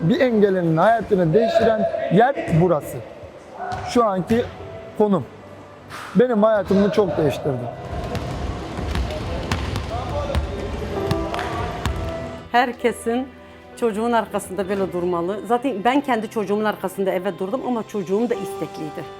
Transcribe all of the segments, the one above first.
bir engelinin hayatını değiştiren yer burası. Şu anki konum. Benim hayatımı çok değiştirdi. Herkesin çocuğun arkasında böyle durmalı. Zaten ben kendi çocuğumun arkasında evet durdum ama çocuğum da istekliydi.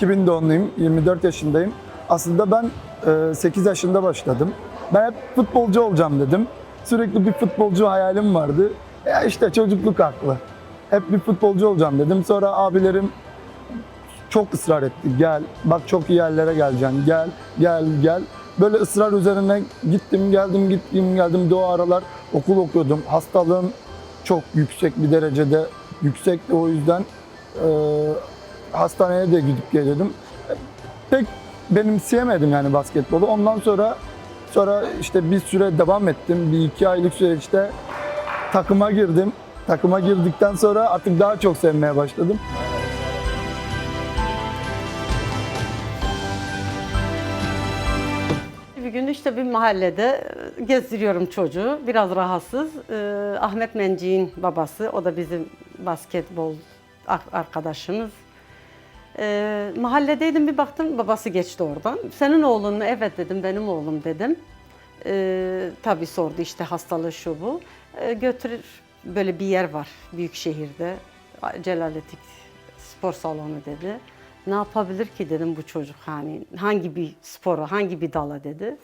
2000 doğumluyum, 24 yaşındayım. Aslında ben e, 8 yaşında başladım. Ben hep futbolcu olacağım dedim. Sürekli bir futbolcu hayalim vardı. Ya işte çocukluk aklı. Hep bir futbolcu olacağım dedim. Sonra abilerim çok ısrar etti. Gel, bak çok iyi yerlere geleceksin. Gel, gel, gel. Böyle ısrar üzerine gittim, geldim, gittim, geldim. Doğu aralar okul okuyordum. Hastalığım çok yüksek bir derecede yüksekti. O yüzden e, hastaneye de gidip geliyordum. Pek benimseyemedim yani basketbolu. Ondan sonra sonra işte bir süre devam ettim. Bir iki aylık süreçte takıma girdim. Takıma girdikten sonra artık daha çok sevmeye başladım. Bir gün işte bir mahallede e, gezdiriyorum çocuğu. Biraz rahatsız. Ee, Ahmet Menci'nin babası. O da bizim basketbol ar- arkadaşımız. Ee, mahalledeydim bir baktım babası geçti oradan. Senin oğlun mu? Evet dedim benim oğlum dedim. Ee, tabii sordu işte hastalığı şu bu. Ee, götürür böyle bir yer var büyük şehirde. Celaletik spor salonu dedi. Ne yapabilir ki dedim bu çocuk hani hangi bir spora hangi bir dala dedi.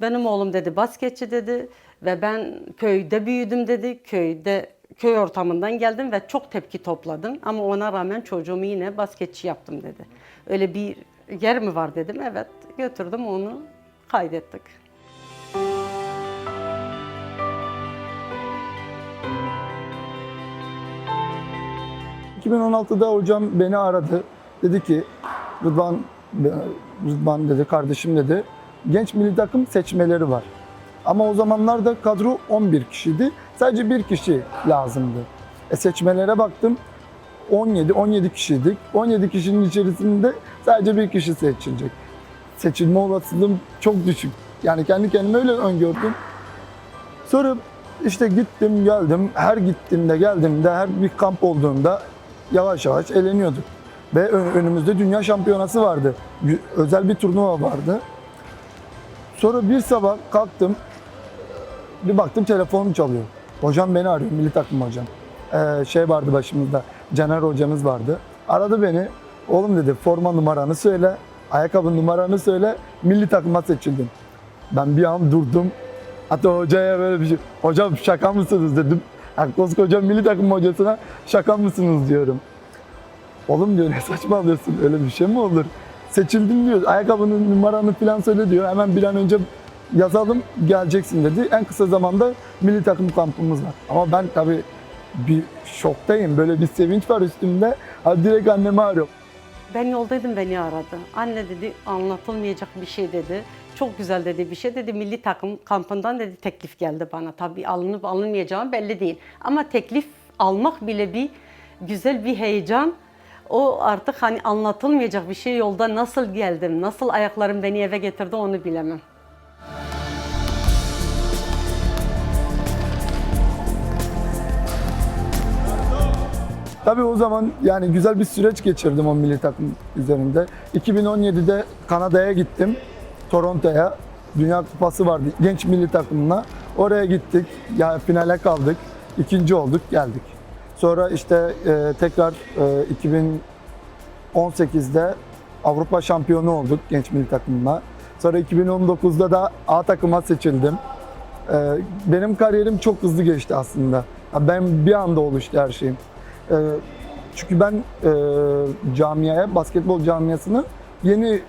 Benim oğlum dedi basketçi dedi ve ben köyde büyüdüm dedi. Köyde köy ortamından geldim ve çok tepki topladım ama ona rağmen çocuğumu yine basketçi yaptım dedi. Öyle bir yer mi var dedim. Evet götürdüm onu kaydettik. 2016'da hocam beni aradı. Dedi ki Rıdvan, Rıdvan dedi kardeşim dedi genç milli takım seçmeleri var. Ama o zamanlarda kadro 11 kişiydi. Sadece bir kişi lazımdı. E seçmelere baktım 17 17 kişiydik. 17 kişinin içerisinde sadece bir kişi seçilecek. Seçilme olasılığım çok düşük. Yani kendi kendime öyle öngördüm. Sonra işte gittim geldim. Her gittiğimde geldiğimde her bir kamp olduğunda yavaş yavaş eğleniyorduk. Ve ön- önümüzde dünya şampiyonası vardı. Özel bir turnuva vardı. Sonra bir sabah kalktım. Bir baktım telefonum çalıyor. Hocam beni arıyor, milli takım hocam. Ee, şey vardı başımızda, Caner hocamız vardı. Aradı beni. Oğlum dedi forma numaranı söyle, ayakkabı numaranı söyle, milli takıma seçildin. Ben bir an durdum. Hatta hocaya böyle bir şey, hocam şaka mısınız dedim. Yani koskoca milli takım hocasına şaka mısınız diyorum. Oğlum diyor ne saçmalıyorsun öyle bir şey mi olur? Seçildin diyor. Ayakkabının numaranı falan söyle diyor. Hemen bir an önce yazalım geleceksin dedi. En kısa zamanda milli takım kampımız var. Ama ben tabii bir şoktayım. Böyle bir sevinç var üstümde. Ha, direkt annemi arıyorum. Ben yoldaydım beni aradı. Anne dedi anlatılmayacak bir şey dedi. Çok güzel dedi bir şey dedi. Milli takım kampından dedi teklif geldi bana. Tabii alınıp alınmayacağım belli değil. Ama teklif almak bile bir güzel bir heyecan. O artık hani anlatılmayacak bir şey yolda nasıl geldim, nasıl ayaklarım beni eve getirdi onu bilemem. Tabii o zaman yani güzel bir süreç geçirdim o milli takım üzerinde. 2017'de Kanada'ya gittim. Toronto'ya. Dünya Kupası vardı genç milli takımına. Oraya gittik. Ya finale kaldık. İkinci olduk, geldik. Sonra işte e, tekrar e, 2018'de Avrupa şampiyonu olduk genç milli takımla. Sonra 2019'da da A takıma seçildim. E, benim kariyerim çok hızlı geçti aslında. Ben bir anda oluştu her şeyim. E, çünkü ben e, camiaya, basketbol camiasına yeni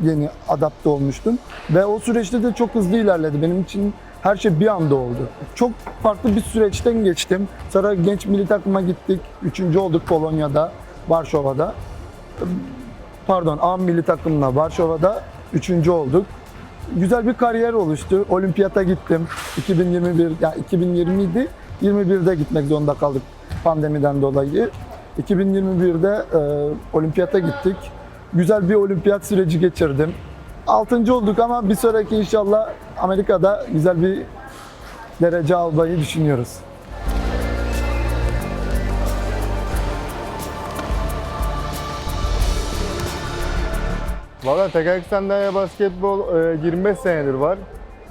yeni adapte olmuştum. Ve o süreçte de çok hızlı ilerledi. Benim için her şey bir anda oldu. Çok farklı bir süreçten geçtim. Sonra genç milli takıma gittik. Üçüncü olduk Polonya'da, Varşova'da. Pardon, A milli takımla Varşova'da üçüncü olduk. Güzel bir kariyer oluştu. Olimpiyata gittim. 2021, ya 2020 idi. 21'de gitmek zorunda kaldık pandemiden dolayı. 2021'de e, olimpiyata gittik. Güzel bir olimpiyat süreci geçirdim. Altıncı olduk ama bir sonraki inşallah Amerika'da güzel bir derece almayı düşünüyoruz. Valla tekerlekli sandalye basketbol e, 25 senedir var.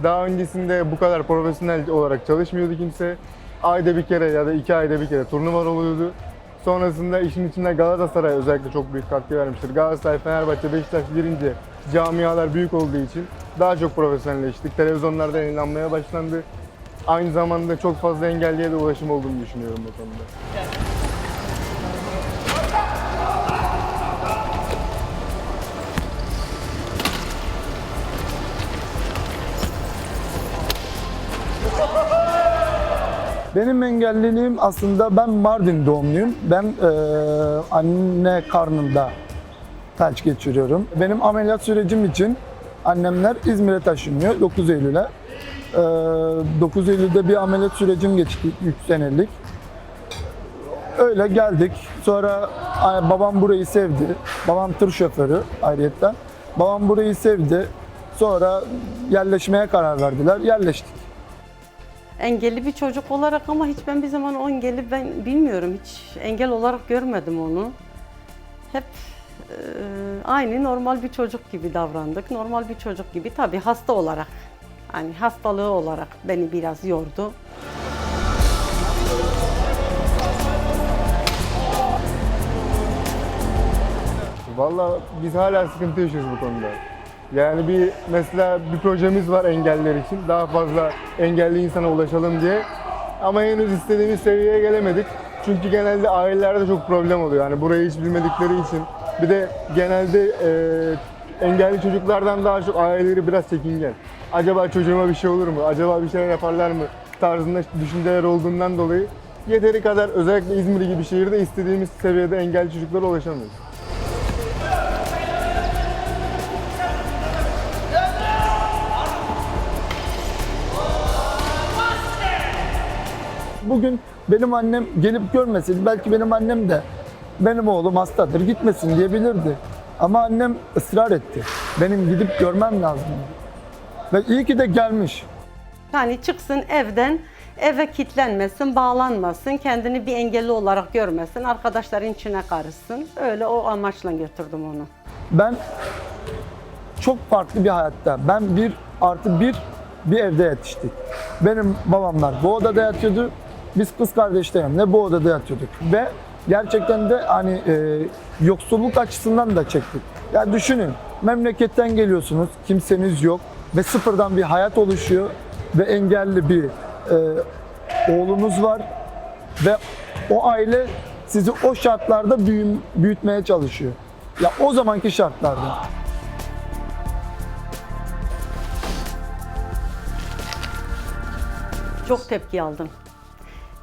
Daha öncesinde bu kadar profesyonel olarak çalışmıyordu kimse. Ayda bir kere ya da iki ayda bir kere turnuvalar oluyordu. Sonrasında işin içinde Galatasaray özellikle çok büyük katkı vermiştir. Galatasaray, Fenerbahçe, Beşiktaş girince camialar büyük olduğu için daha çok profesyonelleştik. Televizyonlarda yayınlanmaya başlandı. Aynı zamanda çok fazla engelliye de ulaşım olduğunu düşünüyorum bu konuda. Benim engelliliğim aslında ben Mardin doğumluyum. Ben e, anne karnında felç geçiriyorum. Benim ameliyat sürecim için annemler İzmir'e taşınıyor 9 Eylül'e. E, 9 Eylül'de bir ameliyat sürecim geçti 3 senelik. Öyle geldik. Sonra babam burayı sevdi. Babam tır şoförü ayrıyetten. Babam burayı sevdi. Sonra yerleşmeye karar verdiler. Yerleştik. Engelli bir çocuk olarak ama hiç ben bir zaman o engelli ben bilmiyorum. Hiç engel olarak görmedim onu. Hep e, aynı normal bir çocuk gibi davrandık. Normal bir çocuk gibi tabii hasta olarak. Hani hastalığı olarak beni biraz yordu. Valla biz hala sıkıntı yaşıyoruz bu konuda. Yani bir mesela bir projemiz var engeller için. Daha fazla engelli insana ulaşalım diye. Ama henüz istediğimiz seviyeye gelemedik. Çünkü genelde ailelerde çok problem oluyor. Yani burayı hiç bilmedikleri için. Bir de genelde e, engelli çocuklardan daha çok aileleri biraz çekingen. Acaba çocuğuma bir şey olur mu? Acaba bir şeyler yaparlar mı? Tarzında düşünceler olduğundan dolayı yeteri kadar özellikle İzmir gibi şehirde istediğimiz seviyede engelli çocuklara ulaşamıyoruz. Bugün benim annem gelip görmeseydi belki benim annem de benim oğlum hastadır gitmesin diyebilirdi. Ama annem ısrar etti. Benim gidip görmem lazım. Ve iyi ki de gelmiş. Yani çıksın evden, eve kilitlenmesin, bağlanmasın, kendini bir engelli olarak görmesin, arkadaşların içine karışsın. Öyle o amaçla götürdüm onu. Ben çok farklı bir hayatta. Ben bir artı bir bir evde yetiştik. Benim babamlar bu odada yatıyordu. Biz kız kardeşlerimle bu odada yatıyorduk. Ve gerçekten de hani e, yoksulluk açısından da çektik. Ya düşünün memleketten geliyorsunuz, kimseniz yok ve sıfırdan bir hayat oluşuyor ve engelli bir e, oğlunuz var ve o aile sizi o şartlarda büyüm, büyütmeye çalışıyor. Ya o zamanki şartlarda. Çok tepki aldım.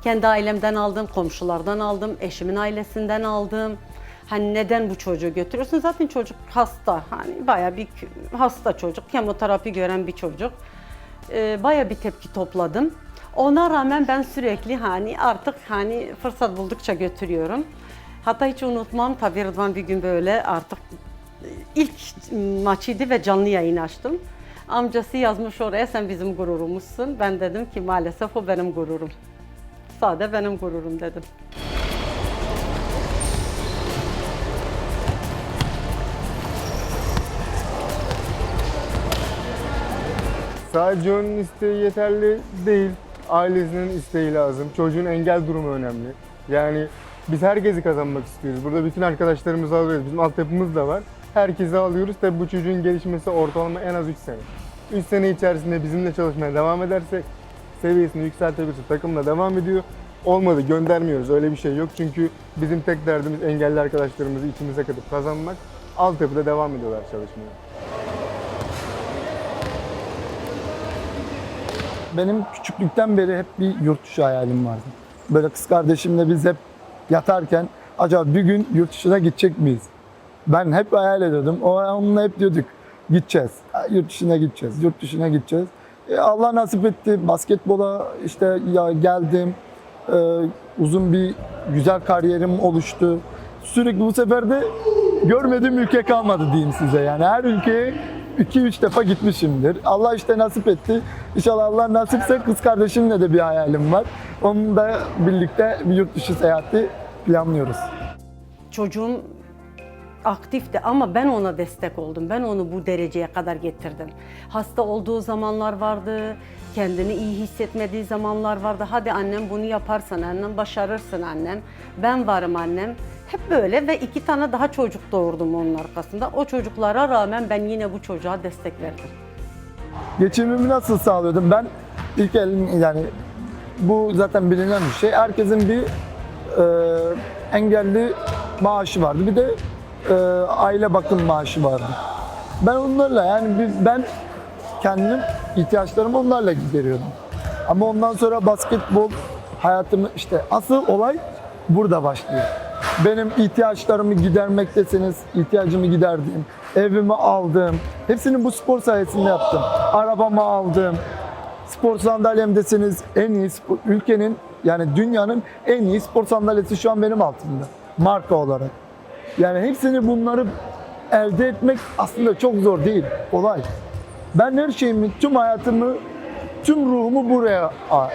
Kendi ailemden aldım, komşulardan aldım, eşimin ailesinden aldım. Hani neden bu çocuğu götürüyorsun? Zaten çocuk hasta. Hani bayağı bir hasta çocuk, kemoterapi gören bir çocuk. Ee, bayağı bir tepki topladım. Ona rağmen ben sürekli hani artık hani fırsat buldukça götürüyorum. Hatta hiç unutmam tabii Rıdvan bir gün böyle artık ilk maçıydı ve canlı yayın açtım. Amcası yazmış oraya sen bizim gururumuzsun. Ben dedim ki maalesef o benim gururum. Sade benim gururum dedim. Sadece onun isteği yeterli değil. Ailesinin isteği lazım. Çocuğun engel durumu önemli. Yani biz herkesi kazanmak istiyoruz. Burada bütün arkadaşlarımızı alıyoruz. Bizim altyapımız da var. Herkesi alıyoruz. Tabii bu çocuğun gelişmesi ortalama en az 3 sene. 3 sene içerisinde bizimle çalışmaya devam edersek seviyesini yükseltebilirse takımla devam ediyor. Olmadı göndermiyoruz. Öyle bir şey yok. Çünkü bizim tek derdimiz engelli arkadaşlarımızı içimize katıp kazanmak. Altyapıda devam ediyorlar çalışmaya. Benim küçüklükten beri hep bir yurt dışı hayalim vardı. Böyle kız kardeşimle biz hep yatarken acaba bir gün yurt dışına gidecek miyiz? Ben hep hayal ediyordum. O onunla hep diyorduk gideceğiz. Yurt dışına gideceğiz. Yurt dışına gideceğiz. E, Allah nasip etti. Basketbola işte ya geldim. E, uzun bir güzel kariyerim oluştu. Sürekli bu sefer de görmediğim ülke kalmadı diyeyim size. Yani her ülkeye 2-3 defa gitmişimdir. Allah işte nasip etti. İnşallah Allah nasipse kız kardeşimle de bir hayalim var. Onunla birlikte bir yurt dışı seyahati planlıyoruz. Çocuğum aktifti ama ben ona destek oldum. Ben onu bu dereceye kadar getirdim. Hasta olduğu zamanlar vardı, kendini iyi hissetmediği zamanlar vardı. Hadi annem bunu yaparsan annem, başarırsın annem. Ben varım annem. Hep böyle ve iki tane daha çocuk doğurdum onun arkasında. O çocuklara rağmen ben yine bu çocuğa destek verdim. Geçimimi nasıl sağlıyordum? Ben ilk elim yani bu zaten bilinen bir şey. Herkesin bir e, engelli maaşı vardı. Bir de e, aile bakım maaşı vardı. Ben onlarla yani bir- ben kendim ihtiyaçlarımı onlarla gideriyordum. Ama ondan sonra basketbol hayatımı işte asıl olay burada başlıyor. Benim ihtiyaçlarımı gidermektesiniz, ihtiyacımı giderdiğim, evimi aldım. Hepsini bu spor sayesinde yaptım. Arabamı aldım. Spor sandalyemdesiniz. En iyi spor, ülkenin yani dünyanın en iyi spor sandalyesi şu an benim altımda. Marka olarak. Yani hepsini bunları elde etmek aslında çok zor değil. Kolay. Ben her şeyimi, tüm hayatımı, tüm ruhumu buraya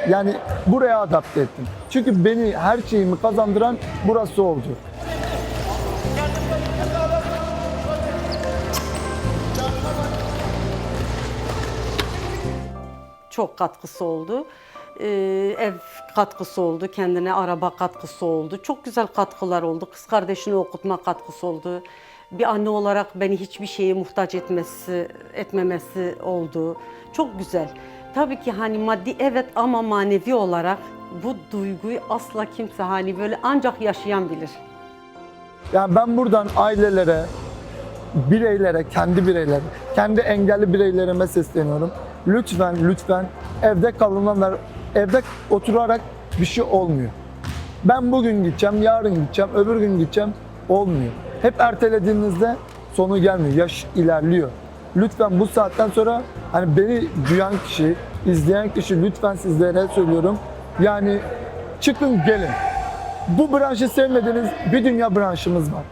yani buraya adapte ettim. Çünkü beni her şeyimi kazandıran burası oldu. çok katkısı oldu. Ee, ev katkısı oldu, kendine araba katkısı oldu. Çok güzel katkılar oldu. Kız kardeşini okutma katkısı oldu. Bir anne olarak beni hiçbir şeye muhtaç etmesi, etmemesi oldu. Çok güzel. Tabii ki hani maddi evet ama manevi olarak bu duyguyu asla kimse hani böyle ancak yaşayan bilir. Yani ben buradan ailelere, bireylere, kendi bireylere, kendi engelli bireylerime sesleniyorum. Lütfen, lütfen evde kalınanlar, evde oturarak bir şey olmuyor. Ben bugün gideceğim, yarın gideceğim, öbür gün gideceğim. Olmuyor. Hep ertelediğinizde sonu gelmiyor. Yaş ilerliyor. Lütfen bu saatten sonra hani beni duyan kişi, izleyen kişi lütfen sizlere söylüyorum. Yani çıkın gelin. Bu branşı sevmediğiniz bir dünya branşımız var.